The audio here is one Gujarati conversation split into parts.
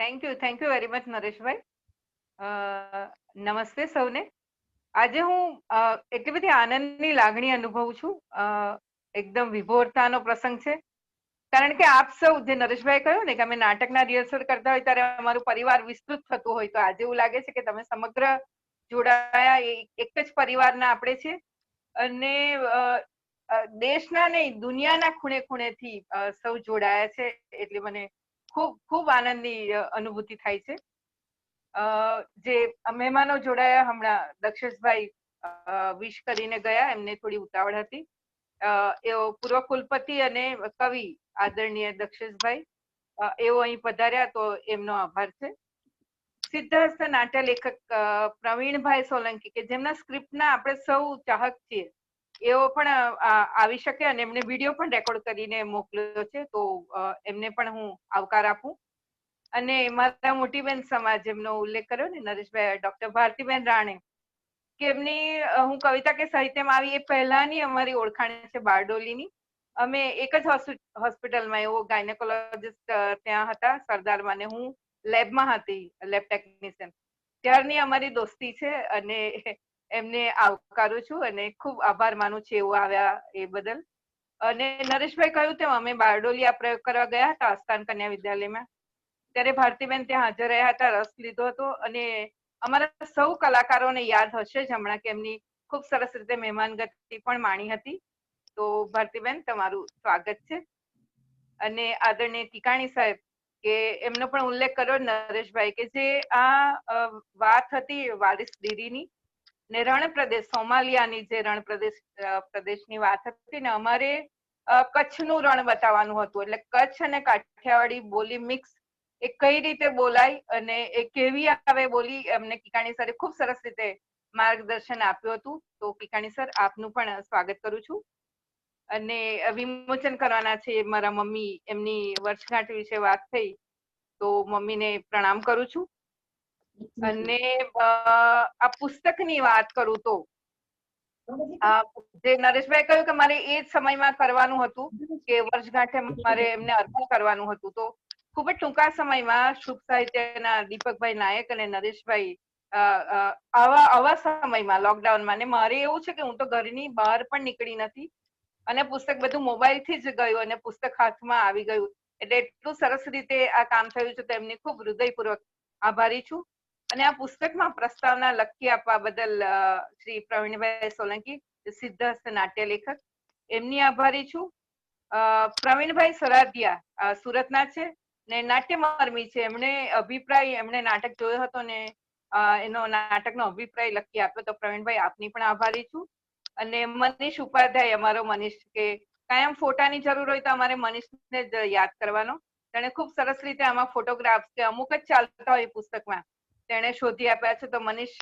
Thank you thank you very much Nareshbhai નમસ્તે સૌને. આજે હું એટલી બધી આનંદની લાગણી અનુભવું છું. એકદમ વિભોરતાનો પ્રસંગ છે. કારણ કે આપ સૌ, જે નરેશભાઈ કહ્યું ને કે અમે નાટકના રિહર્સલ કરતા હોય ત્યારે અમારું પરિવાર વિસ્તૃત થતું હોય, તો આજે એવું લાગે છે કે તમે સમગ્ર જોડાયા એક જ પરિવારના આપણે છે. અને દેશના નહીં, દુનિયાના ખૂણે ખૂણેથી સૌ જોડાયા છે. એટલે મને ખૂબ ખૂબ આનંદની અનુભૂતિ થાય છે. જે મહેમાનો જોડાયા હમણાં દક્ષેશભાઈ વિશ કરીને ગયા, એમને થોડી ઉતાવળ હતી. એઓ પૂર્વ કુલપતિ અને કવિ આદરણીય દક્ષેશભાઈ એઓ અહીં પધાર્યા તો એમનો આભાર છે. સિદ્ધહસ્ત નાટ્ય લેખક પ્રવીણભાઈ સોલંકી કે જેમના સ્ક્રિપ્ટના આપણે સૌ ચાહક છીએ. એઓ પણ આવી શકે અને એમને વીડિયો પણ રેકોર્ડ કરીને મોકલ્યો છે. તો એમને પણ હું આવકાર આપું. અને મારા મોટી બેન સમાજ એમનો ઉલ્લેખ કર્યો ને, નરેશભાઈ ડોક્ટર ભારતીબેન રાણે, કે એમની હું કવિતા કે સાહિત્યમાં આવી એ પહેલાની અમારી ઓળખાણ છે બારડોલીની. અમે એક જ હોસ્પિ- હોસ્પિટલમાં એવો ગાયનેકોલોજીસ્ટ ત્યાં હતા, સરદારમાં, ને હું લેબમાં હતી લેબ ટેકનિશિયન ત્યારની અમારી દોસ્તી છે અને એમને આવકારું છું અને ખૂબ આભાર માનું છું એવું આવ્યા એ બદલ. અને નરેશભાઈ કહ્યું તેમ અમે બારડોલી પ્રયોગ કરવા ગયા હતા અસ્થાન કન્યા વિદ્યાલયમાં. ત્યારે ભારતીબેન ત્યાં હાજર રહ્યા હતા, રસ લીધો હતો અને અમારા સૌ કલાકારોને યાદ હશે જ હમણાં કે એમની ખૂબ સરસ રીતે મહેમાનગતિ પણ માણી હતી. તો ભારતીબેન, તમારું સ્વાગત છે. અને આદરણીય ટીકાણી સાહેબ, કે એમનો પણ ઉલ્લેખ કર્યો નરેશભાઈ, કે જે આ વાત હતી વારિસ દીરીની ને રણ પ્રદેશ સોમાલિયાની જે રણ પ્રદેશ પ્રદેશની વાત હતી ને, અમારે કચ્છનું રણ બતાવવાનું હતું. એટલે કચ્છ અને કાઠિયાવાડી બોલી મિક્સ એ કઈ રીતે બોલાય અને એ કેવી આવે બોલી એમને કિકાણી સરે ખૂબ સરસ રીતે માર્ગદર્શન આપ્યું હતું. તો કિકાણી સર, આપનું પણ સ્વાગત કરું છું. અને વિમોચન કરવાના છે મારા મમ્મી. એમની વર્ષગાંઠ વિશે વાત થઈ, તો મમ્મીને પ્રણામ કરું છું. અને આ પુસ્તકની વાત કરું તો જે નરેશભાઈ કહ્યું કે મારે એ જ સમયમાં કરવાનું હતું કે વર્ષગાંઠે મારે એમને અર્પણ કરવાનું હતું. તો ખૂબ જ ટૂંકા સમયમાં શુભ સાહિત્યના દીપકભાઈ નાયક અને નરેશભાઈ આવા આવા સમયમાં લોકડાઉનમાં ને મારે એવું છે કે હું તો ઘરની બહાર પણ નીકળી નથી અને પુસ્તક બધું મોબાઈલથી જ ગયું અને પુસ્તક હાથમાં આવી ગયું. એટલે એટલું સરસ રીતે આ કામ થયું છે તો એમને ખૂબ હૃદયપૂર્વક આભારી છું. અને આ પુસ્તકમાં પ્રસ્તાવના લખી આપવા બદલ શ્રી પ્રવીણભાઈ સોલંકી, સિદ્ધહસ્ત નાટ્ય લેખક એમની આભારી છું. પ્રવીણભાઈ સરાધિયા સુરતના છે ને નાટ્યમર્મી છે. એમણે અભિપ્રાય, એમણે નાટક જોયો હતો ને એનો નાટકનો અભિપ્રાય લખી આપ્યો તો પ્રવીણભાઈ આપની પણ આભારી છું. અને મનીષ ઉપાધ્યાય, અમારો મનીષ કે કાયમ ફોટાની જરૂર હોય તો અમારે મનીષને જ યાદ કરવાનો. તેણે ખૂબ સરસ રીતે આમાં ફોટોગ્રાફ્સ કે અમુક જ ચાલતા હોય પુસ્તકમાં. તેણે શોધી આપ્યા છે તો મનીષ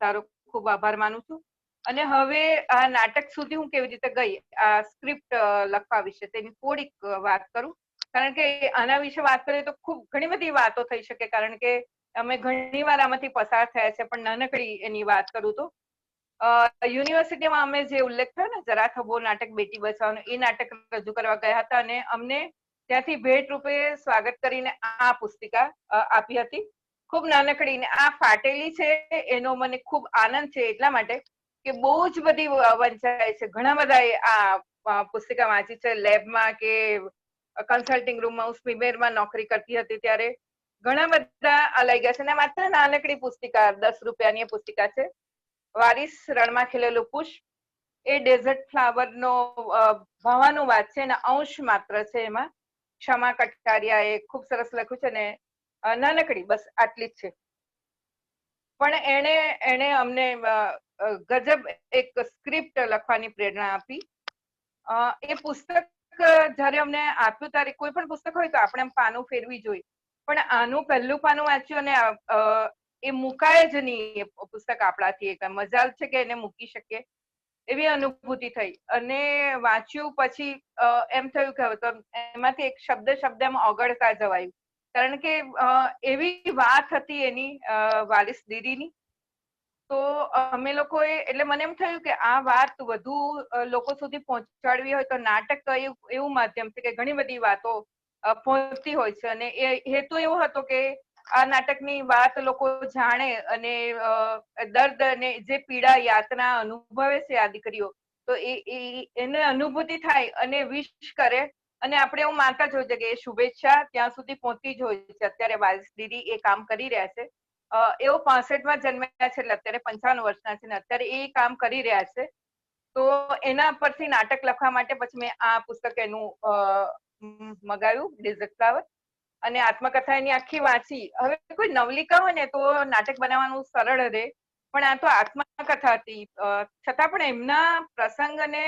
તારો ખૂબ આભાર માનું છું. અને હવે આ નાટક સુધી હું કેવી રીતે ગઈ, આ સ્ક્રિપ્ટ લખવા વિશે તેની થોડીક વાત કરું. કારણ કે આના વિશે વાત કરીએ તો ખૂબ ઘણી બધી વાતો થઈ શકે, કારણ કે અમે ઘણી વાર આમાંથી પસાર થયા છે, પણ નાનકડી એની વાત કરું તો. યુનિવર્સિટીમાં અમે જે ઉલ્લેખ થયો ને જરા ખબો નાટક બેટી બચાવવાનો, એ નાટક રજૂ કરવા ગયા હતા અને અમને ત્યાંથી ભેટ રૂપે સ્વાગત કરીને આ પુસ્તિકા આપી હતી. ખૂબ નાનકડી ને આ ફાટેલી છે એનો મને ખૂબ આનંદ છે એટલા માટે કે બહુ જ બધી વંચાય છે. ઘણા બધા આ પુસ્તિકા વાંચી છે, લેબમાં કે કન્સલ્ટિંગ રૂમમાં હું સ્મીમેરમાં નોકરી કરતી હતી ત્યારે. ઘણા બધા અલાઈ લઈ ગયા છે અને માત્ર નાનકડી પુસ્તિકા, દસ રૂપિયાની પુસ્તિકા છે. વારિસ રણમાં ખીલેલું પુષ્પ. એ ડેઝર્ટ ફ્લાવર નો ભાવાનું વાત છે અને અંશ માત્ર છે એમાં. ક્ષમા કટારિયા એ ખૂબ સરસ લખ્યું છે ને નાનકડી, બસ આટલી જ છે. પણ એણે એણે અમને ગજબ એક સ્ક્રિપ્ટ લખવાની પ્રેરણા આપી. એ પુસ્તક, જ્યારે અમને આપ્યું ત્યારે કોઈ પણ પુસ્તક હોય તો આપણે એમ પાનું ફેરવી જોઈએ પણ આનું પહેલું પાનું વાંચ્યું અને એ મુકાય જ નહીં એ પુસ્તક આપણાથી. એક મજાલ છે કે એને મૂકી શકીએ. એવી અનુભૂતિ થઈ. અને વાંચ્યું પછી એમ થયું કે એમાંથી એક શબ્દ શબ્દ એમ ઓગળતા જવાયું. કારણ કે એવી વાત હતી એની વાલિસ દીદીની. તો અમે લોકોએ, એટલે મને એમ થયું કે આ વાત વધુ લોકો સુધી પહોંચાડવી હોય તો નાટક એવું માધ્યમ છે કે ઘણી બધી વાતો પહોંચતી હોય છે. અને એ હેતુ એવો હતો કે આ નાટકની વાત લોકો જાણે અને દર્દ અને જે પીડા યાતના અનુભવે છે આ દીકરીઓ, તો એ- એને અનુભૂતિ થાય અને વિશ કરે અને આપણે એવું માનતા જ છે કે એ શુભેચ્છા ત્યાં સુધી પહોંચતી જ હોય છે. અત્યારે વારિસ દીદી એ કામ કરી રહ્યા છે. એઓ પાસઠમાં જન્મ્યા છે એટલે અત્યારે પંચાવન વર્ષના છે ને અત્યારે એ કામ કરી રહ્યા છે. તો એના પરથી નાટક લખવા માટે પછી મેં આ પુસ્તક એનું મગાવ્યું ડેઝર્ટ ફ્લાવર અને આત્મકથા એની આખી વાંચી. હવે કોઈ નવલિકા હોય ને તો નાટક બનાવવાનું સરળ રહે. પણ આ તો આત્મકથા હતી. છતાં પણ એમના પ્રસંગ અને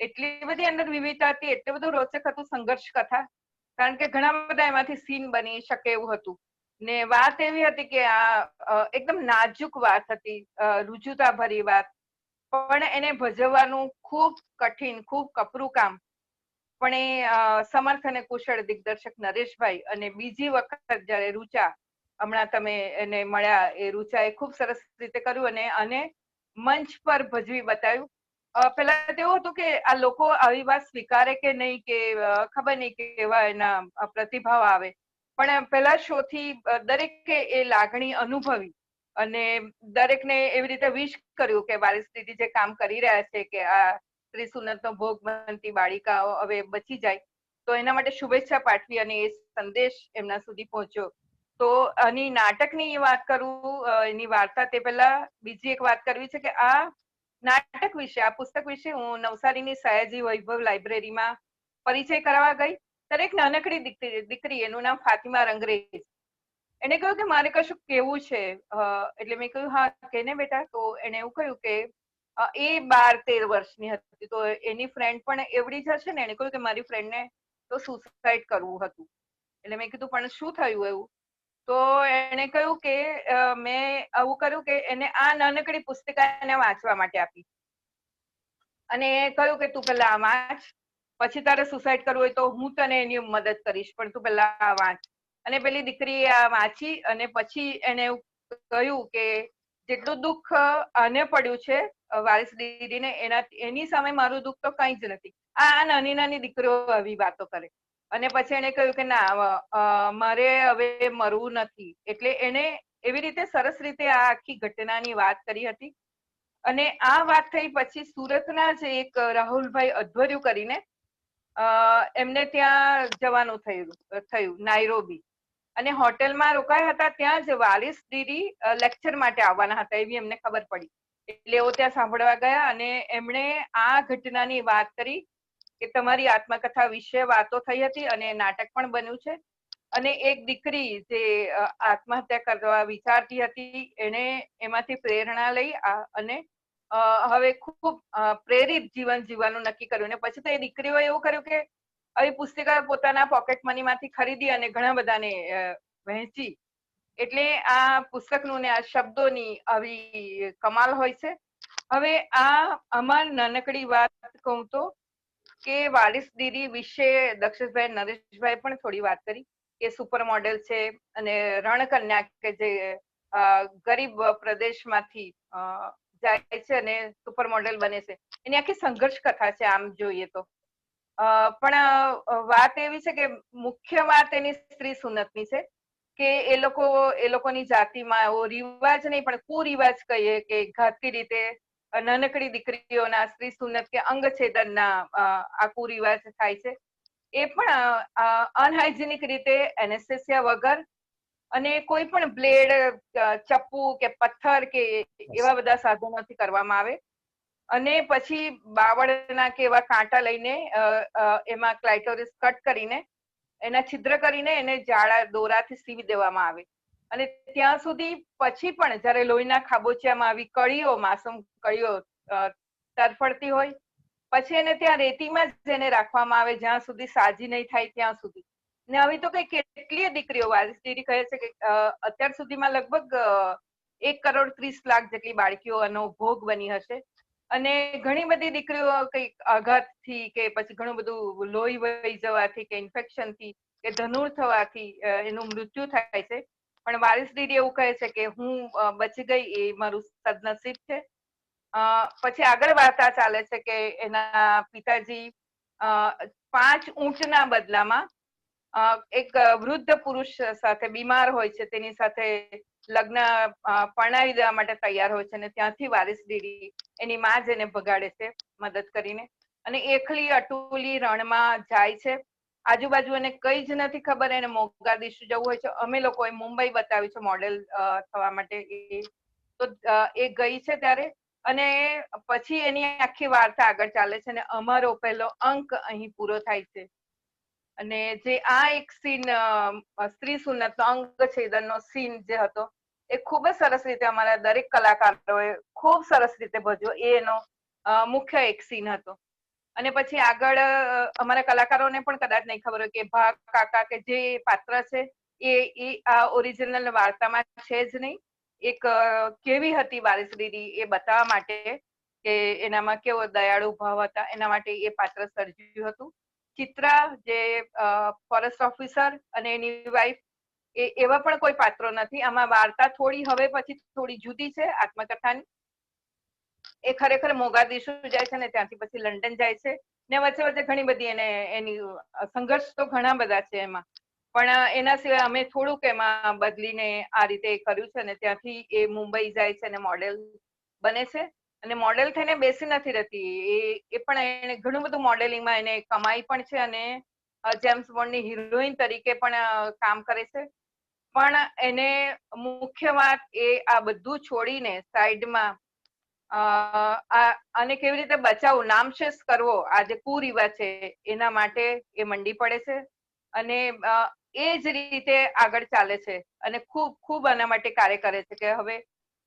એટલી બધી અંદર વિવિધતા હતી, એટલું બધું રોચક હતું સંઘર્ષ કથા. કારણ કે ઘણા બધા એમાંથી સીન બની શકે એવું હતું. ને વાત એવી હતી કે આ એકદમ નાજુક વાત હતી રુજુતા ભરી વાત. પણ એને ભજવવાનું ખૂબ કઠિન, ખૂબ કપરું કામ. પણ એ સમર્થ અને કુશળ દિગ્દર્શક નરેશભાઈ અને બીજી વખત જ્યારે રૂચા, હમણાં તમે એને મળ્યા, એ રૂચાએ ખૂબ સરસ રીતે કર્યું અને અને મંચ પર ભજવી બતાવ્યું. અ, પહેલા તો એવું હતું કે આ લોકો આવી વાત સ્વીકારે કે નહીં કે ખબર નહીં કે કેવા એના પ્રતિભાવ આવે. પણ પહેલા શો થી દરેકે એ લાગણી અનુભવી અને દરેકને એવી રીતે વિશ કર્યું કે વારિસ દીદી જે કામ કરી રહ્યા છે કે આ ત્રિસુનતનો ભોગ બનતી બાળિકાઓ હવે બચી જાય તો એના માટે શુભેચ્છા પાઠવી અને એ સંદેશ એમના સુધી પહોંચ્યો. તો આની નાટકની વાત કરું એની વાર્તા તે પહેલા બીજી એક વાત કરવી છે કે આ નાટક વિશે, આ પુસ્તક વિશે હું નવસારીની સયાજી વૈભવ લાઇબ્રેરીમાં પરિચય કરાવવા ગઈ. ત્યારે એક નાનકડી દીકરી દીકરી, એનું નામ ફાતિમા રંગરેજ. એને કહ્યું કે મારે કશું કેવું છે. એટલે મેં કહ્યું, હા કેને બેટા. તો એને એવું કહ્યું કે એ બાર તેર વર્ષની હતી, તો એની ફ્રેન્ડ પણ એવડી જ હશે ને? એને કહ્યું કે મારી ફ્રેન્ડને તો સુસાઇડ કરવું હતું. એટલે મેં કીધું, પણ શું થયું એવું? તો એને કહ્યું કે મેં આવું કર્યું કે એને આ નાનકડી પુસ્તિકા એને વાંચવા માટે આપી. અને એ કહ્યું કે, તું પેલા આ વાંચ. પછી તારે સુસાઇડ કરવું હોય તો હું તને એની મદદ કરીશ, પણ તું પેલા આ વાંચ. અને પેલી દીકરી આ વાંચી અને પછી એને કહ્યું કે, જેટલું દુઃખ આને પડ્યું છે, વારિસ દીદીને, એના, એની સામે મારું દુઃખ તો કંઈ જ નથી. આ નાની નાની દીકરીઓ આવી વાતો કરે. અને પછી એને કહ્યું કે ના મારે હવે મરવું નથી. એટલે એને એવી રીતે સરસ રીતે આ આખી ઘટનાની વાત કરી હતી. અને આ વાત થઈ પછી સુરતના જ એક રાહુલભાઈ અધ્વર્યુ કરીને એમને ત્યાં જવાનું થયું થયું, નાયરોબી. અને હોટેલમાં રોકાયા હતા ત્યાં જ વારિસ દીદી લેક્ચર માટે આવવાના હતા, એવી એમને ખબર પડી. એટલે એઓ ત્યાં સાંભળવા ગયા અને એમણે આ ઘટનાની વાત કરી કે તમારી આત્મકથા વિશે વાતો થઈ હતી અને નાટક પણ બન્યું છે. અને એક દીકરી જે આત્મહત્યા કરવા વિચારતી હતી એને એમાંથી પ્રેરણા લઈ અને હવે ખૂબ પ્રેરિત જીવન જીવવાનું નક્કી કર્યું. અને પછી તો એ દીકરીઓએ એવું કર્યું કે આવી પુસ્તિકા પોતાના પોકેટ મનીમાંથી ખરીદી અને ઘણા બધાને વહેંચી. એટલે આ પુસ્તકનું ને આ શબ્દોની આવી કમાલ હોય છે. હવે આ અમાર નાનકડી વાત કહું તો કે વારિસ દીદી વિશે દક્ષેશભાઈ, નરેશભાઈ પણ થોડી વાત કરી કે સુપર મોડેલ છે અને રણકન્યા કે જે ગરીબ પ્રદેશમાંથી જાય છે અને સુપર મોડેલ બને છે. એની આખી સંઘર્ષ કથા છે આમ જોઈએ તો. પણ વાત એવી છે કે મુખ્ય વાત એની સ્ત્રી સુનતની છે કે એ લોકો, એ લોકોની જાતિમાં એવો રિવાજ નહીં પણ કુરિવાજ કહીએ કે ઘાતી રીતે નાનકડી દીકરીઓના સ્ત્રી સુનત કે અંગછેદનના આ કુરિવાજ થાય છે. એ પણ અનહાઇજેનિક રીતે એનેસ્થેસિયા વગર અને કોઈ પણ બ્લેડ ચપ્પુ કે પથ્થર કે એવા બધા સાધનોથી કરવામાં આવે. અને પછી બાવળના કે એવા કાંટા લઈને એમાં ક્લાઇટોરિસ કટ કરીને, એના છિદ્ર કરીને એને જાળા દોરાથી સીવી દેવામાં આવે. અને ત્યાં સુધી પછી પણ જ્યારે લોહીના ખાબોચિયામાં આવી કળીઓ, માસૂમ કળીઓ તરફડતી હોય, પછી એને ત્યાં રેતીમાં જ એને રાખવામાં આવે જ્યાં સુધી સાજી નહીં થાય ત્યાં સુધી. ને આવી તો કઈ કેટલીય દીકરીઓ, વારિસ કહે છે કે અત્યાર સુધીમાં લગભગ એક કરોડ ત્રીસ લાખ જેટલી બાળકીઓ આનો ભોગ બની હશે. અને ઘણી બધી દીકરીઓ કંઈક આઘાતથી કે પછી ઘણું બધું લોહી વહી જવાથી કે ઇન્ફેક્શનથી કે ધનુર થવાથી એનું મૃત્યુ થાય છે. પણ વારિસ દીદી એવું કહે છે કે હું બચી ગઈ એ મારું સદનસીબ છે. પછી આગળ વાર્તા ચાલે છે કે એના પિતાજી પાંચ ઊંટના બદલામાં એક વૃદ્ધ પુરુષ સાથે બીમાર હોય છે, તેની સાથે લગ્ન પરણાવી દેવા માટે તૈયાર હોય છે અને ત્યાંથી વારિસ દીદી એની માં જ એને ભગાડે છે મદદ કરીને. અને એકલી અટુલી રણમાં જાય છે. આજુબાજુ એને કઈ જ નથી ખબર, એને મોગાદીશુ જવું હોય છે. અમે લોકોએ મુંબઈ બતાવ્યું છે મોડેલ થવા માટે તો એ ગઈ છે ત્યારે અને પછી એની આખી વાર્તા આગળ ચાલે છે અને અમારો પહેલો અંક અહીં પૂરો થાય છે. અને જે આ એક સીન સ્ત્રી અંક અંગ છેદનનો સીન જે હતો, એ ખૂબ જ સરસ રીતે અમારા દરેક કલાકારોએ ખૂબ સરસ રીતે ભજ્યો એ એનો મુખ્ય એક સીન હતો. અને પછી આગળ અમારા કલાકારોને પણ કદાચ નહીં ખબર હોય કે ભા, કાકા કે જે પાત્ર છે, એ એ આ ઓરિજિનલ વાર્તામાં છે જ નહીં. એક કેવી હતી વારિસ દીદી એ બતાવવા માટે કે એનામાં કેવો દયાળુ ભાવ હતા, એના માટે એ પાત્ર સર્જ્યું હતું. ચિત્રા જે ફોરેસ્ટ ઓફિસર અને એની વાઈફ, એ, એવા પણ કોઈ પાત્રો નથી. આમાં વાર્તા થોડી હવે પછી થોડી જુદી છે આત્મકથાની. એ ખરેખર મોગાદીશુ જાય છે ને ત્યાંથી પછી લંડન જાય છે. ને વચ્ચે વચ્ચે ઘણી બધી એને, એની સંઘર્ષ તો ઘણા બધા છે એમાં. પણ એના સિવાય અમે થોડુંક એમાં બદલીને આ રીતે કર્યું છે ને ત્યાંથી એ મુંબઈ જાય છે અને મોડેલ બને છે. અને મોડેલ થઈને બેસી નથી રહેતી. એ એ પણ એને ઘણું બધું મોડેલિંગમાં એને કમાઈ પણ છે અને જેમ્સ બોન્ડની હિરોઈન તરીકે પણ કામ કરે છે. પણ એને મુખ્ય વાત એ આ બધું છોડીને સાઈડમાં અને કેવી રીતે બચાવવું? નામશેષ કરવો? આ જે કુરિવાજ છે, એના માટે એ મંડી પડે છે. અને એ જ રીતે આગળ ચાલે છે અને ખૂબ ખૂબ આના માટે કાર્ય કરે છે કે હવે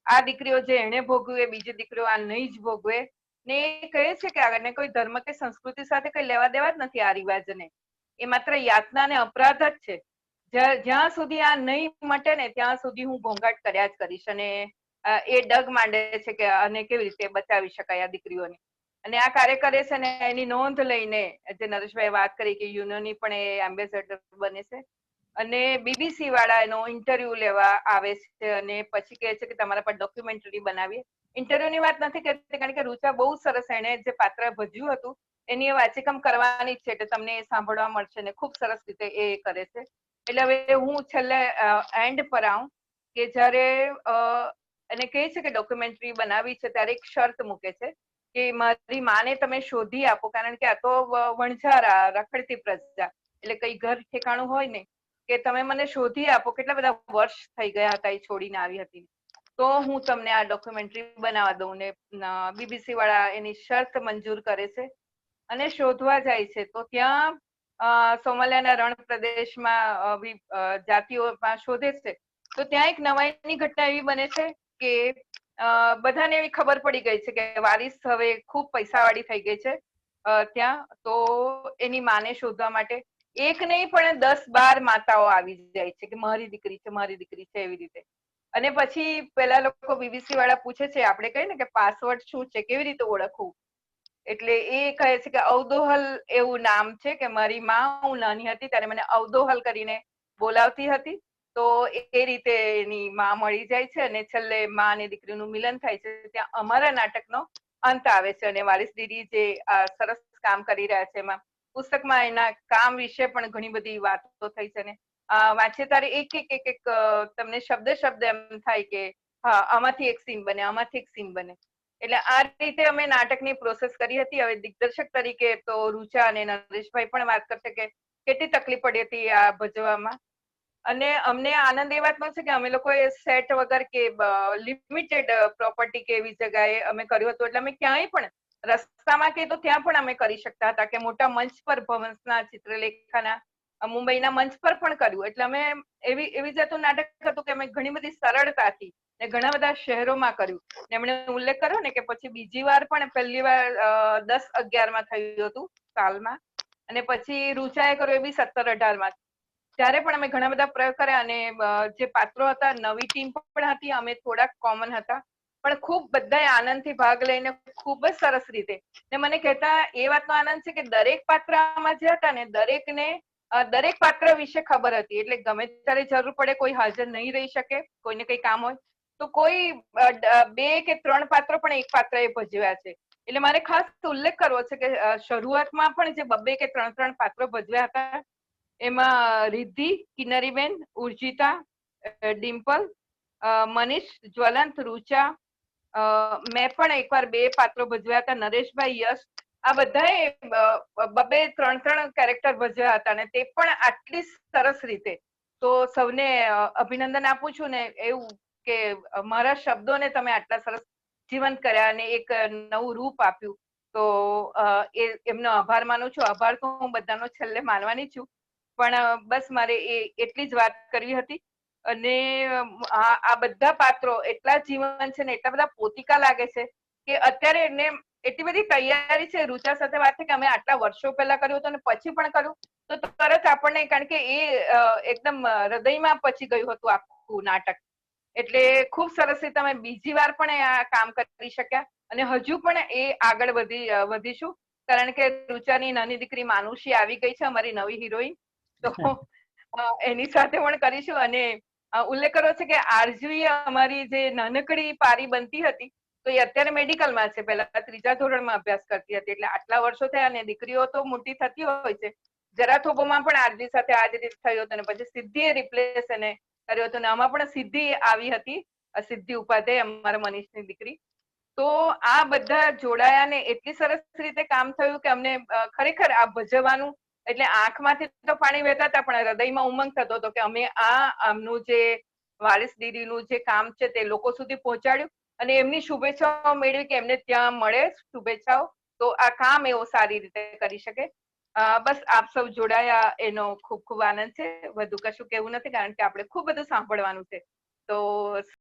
આ દીકરીઓ જે એને ભોગવે બીજી દીકરીઓ આ નહીં જ ભોગવે, ને એ કહે છે કે આગળ કોઈ ધર્મ કે સંસ્કૃતિ સાથે કઈ લેવા દેવા જ નથી આ રિવાજને. એ માત્ર યાતના ને અપરાધ જ છે. જ્યાં સુધી આ નહીં મટે ને, ત્યાં સુધી હું ઘોંઘાટ કર્યા જ કરીશ અને એ ડગ માંડે છે કે અને કેવી રીતે બચાવી શકાય આ દીકરીઓને. અને આ કાર્ય કરે છે ને, એની નોંધ લઈને જે નરેશભાઈ વાત કરી કે યુનિયનની પણ એ એમ્બેસેડર બને છે. અને બીબીસી વાળા એનો ઇન્ટરવ્યુ લેવા આવે છે અને પછી કહે છે કે તમારા પર ડોક્યુમેન્ટરી બનાવીએ. ઇન્ટરવ્યુની વાત નથી કરતી કારણ કે રૂચા બહુ સરસ એને જે પાત્ર ભજ્યું હતું, એની એ વાંચીકમ કરવાની છે એટલે તમને એ સાંભળવા મળશે ને ખૂબ સરસ રીતે એ કરે છે. એટલે હવે હું છેલ્લે એન્ડ પર આવું કે જ્યારે એને કહે છે કે ડોક્યુમેન્ટરી બનાવી છે, ત્યારે એક શરત મૂકે છે કે મારી માને તમે શોધી આપો, કારણ કે આ તો વણઝારા રખડતી પ્રજા. એટલે કઈ ઘર ઠેકાણું હોય ને, કે તમે મને શોધી આપો, કેટલા બધા વર્ષ થઈ ગયા હતા એ છોડીને આવી હતી. તો હું તમને આ ડોક્યુમેન્ટરી બનાવવા દઉં ને બીબીસી વાળા એની શરત મંજૂર કરે છે. અને શોધવા જાય છે, તો ત્યાં સોમાલિયાના રણ પ્રદેશમાં જાતિઓમાં શોધે છે. તો ત્યાં એક નવાઈની ઘટના એવી બને છે કે બધાને એવી ખબર પડી ગઈ છે કે વારિસ હવે ખૂબ પૈસાવાળી થઈ ગઈ છે ત્યાં. તો એની માને શોધવા માટે એક નહીં પણ દસ બાર માતાઓ આવી જાય છે કે મારી દીકરી છે, મારી દીકરી છે એવી રીતે. અને પછી પેલા લોકો બીબીસી વાળા પૂછે છે, આપણે કહીએ ને કે પાસવર્ડ શું છે, કેવી રીતે ઓળખવું? એટલે એ કહે છે કે અવદોહલ એવું નામ છે કે મારી માં, હું નાની હતી ત્યારે મને અવદોહલ કરીને બોલાવતી હતી. તો એ રીતે એની માં મળી જાય છે અને છેલ્લે માં અને દીકરીનું મિલન થાય છે. ત્યાં અમારા નાટકનો અંત આવે છે અને વારિસ દીદી જે સરસ કામ કરી રહ્યા છે એમાં. પુસ્તકમાં એના કામ વિશે પણ ઘણી બધી વાતો થઈ છે ને વાંચે તારે એક એક એક એક તમને શબ્દ શબ્દ એમ થાય કે, હા, આમાંથી એક સીન બને, આમાંથી એક સીન બને. એટલે આ રીતે અમે નાટકની પ્રોસેસ કરી હતી. હવે દિગ્દર્શક તરીકે તો રૂચા અને નરેશભાઈ પણ વાત કરશે કે કેટલી તકલીફ પડી હતી આ ભજવામાં. અને અમને આનંદ એ વાતનો છે કે અમે લોકોએ સેટ વગર કે લિમિટેડ પ્રોપર્ટી કે એવી જગ્યાએ અમે કર્યું હતું. એટલે અમે ક્યાંય પણ રસ્તામાં કે તો ત્યાં પણ અમે કરી શકતા હતા કે મોટા મંચ પર ભવંશના ચિત્રલેખાના મુંબઈના મંચ પર પણ કર્યું. એટલે અમે એવી એવી જાતનું નાટક હતું કે અમે ઘણી બધી સરળતાથી ને ઘણા બધા શહેરોમાં કર્યું. એમણે ઉલ્લેખ કર્યો ને કે પછી બીજી વાર પણ પહેલી વાર દસ અગિયારમાં થયું હતું સાલમાં. અને પછી રૂચાએ કર્યું એ બી સત્તર અઢારમાં. ત્યારે પણ અમે ઘણા બધા પ્રયોગ કર્યા અને જે પાત્રો હતા, નવી ટીમ પણ હતી, અમે થોડાક કોમન હતા. પણ ખૂબ બધાએ આનંદથી ભાગ લઈને ખૂબ જ સરસ રીતે. ને મને કહેતા એ વાતનો આનંદ છે કે દરેક પાત્ર આમાં જે હતા ને, દરેકને દરેક પાત્ર વિશે ખબર હતી. એટલે ગમે ત્યારે જરૂર પડે કોઈ હાજર નહીં રહી શકે, કોઈને કઈ કામ હોય, તો કોઈ બે કે ત્રણ પાત્રો પણ એક પાત્ર એ ભજવ્યા છે. એટલે મારે ખાસ ઉલ્લેખ કરવો છે કે શરૂઆતમાં પણ જે બબ્બે કે ત્રણ ત્રણ પાત્રો ભજવ્યા હતા એમાં રિદ્ધિ કિનરીબેન ઉર્જિતા ડિમ્પલ મનીષ, જ્વલંત રૂચા મેં પણ એકવાર બે પાત્રો ભજવ્યા હતા, નરેશભાઈ, યશ, આ બધાએ બબે ત્રણ ત્રણ કેરેક્ટર ભજવ્યા હતા અને તે પણ આટલી સરસ રીતે. તો સૌને અભિનંદન આપું છું ને એવું કે મારા શબ્દોને તમે આટલા સરસ જીવંત કર્યા અને એક નવું રૂપ આપ્યું. તો એમનો આભાર માનું છું. આભાર તો હું બધાનો છેલ્લે માનવાની છું. પણ બસ મારે એ, એટલી જ વાત કરવી હતી. અને આ બધા પાત્રો એટલા જીવન છે ને, એટલા બધા પોતિકા લાગે છે કે અત્યારે એને એટલી બધી તૈયારી છે રૂચા સાથે વાત છે કે અમે આટલા વર્ષો પહેલા કર્યું હતું અને પછી પણ કર્યું. તો તરત આપણને, કારણ કે એ એકદમ હૃદયમાં પછી ગયું હતું આખું નાટક. એટલે ખૂબ સરસ રીતે અમે બીજી વાર પણ આ કામ કરી શક્યા. અને હજુ પણ એ આગળ વધી વધીશું. કારણ કે રૂચાની નાની દીકરી માનુષી આવી ગઈ છે, અમારી નવી હિરોઈન. તો એની સાથે પણ કરીશું અને ઉલ્લેખ કર્યો છે કે આરજવી અમારી જે નાનકડી પારી બનતી હતી તો એ અત્યારે મેડિકલમાં છે. પહેલા ત્રીજા ધોરણમાં અભ્યાસ કરતી હતી. એટલે આટલા વર્ષો થયા અને દીકરીઓ તો મોટી થતી હોય છે. જરા થોબોમાં પણ આરજી સાથે આ જ રીત થયો હતો અને પછી સિદ્ધિએ રિપ્લેસ એને કર્યો હતો. અને આમાં પણ સિદ્ધિ આવી હતી. સિદ્ધિ ઉપાધ્યાય અમારા મનીષની દીકરી. તો આ બધા જોડાયા ને એટલી સરસ રીતે કામ થયું કે અમને ખરેખર આ ભજવવાનું એટલે આંખમાંથી તો પાણી વહેતા હતા, પણ હૃદયમાં ઉમંગ થતો હતો કે અમે આ આમનું જે વારિસ દીદીનું જે કામ છે તે લોકો સુધી પહોંચાડ્યું. અને એમની શુભેચ્છાઓ મેળવી કે એમને ત્યાં મળે શુભેચ્છાઓ. તો આ કામ એવો સારી રીતે કરી શકે. બસ આપ સૌ જોડાયા, એનો ખૂબ ખૂબ આનંદ છે. વધુ કશું કેવું નથી, કારણ કે આપણે ખૂબ બધું સાંભળવાનું છે. તો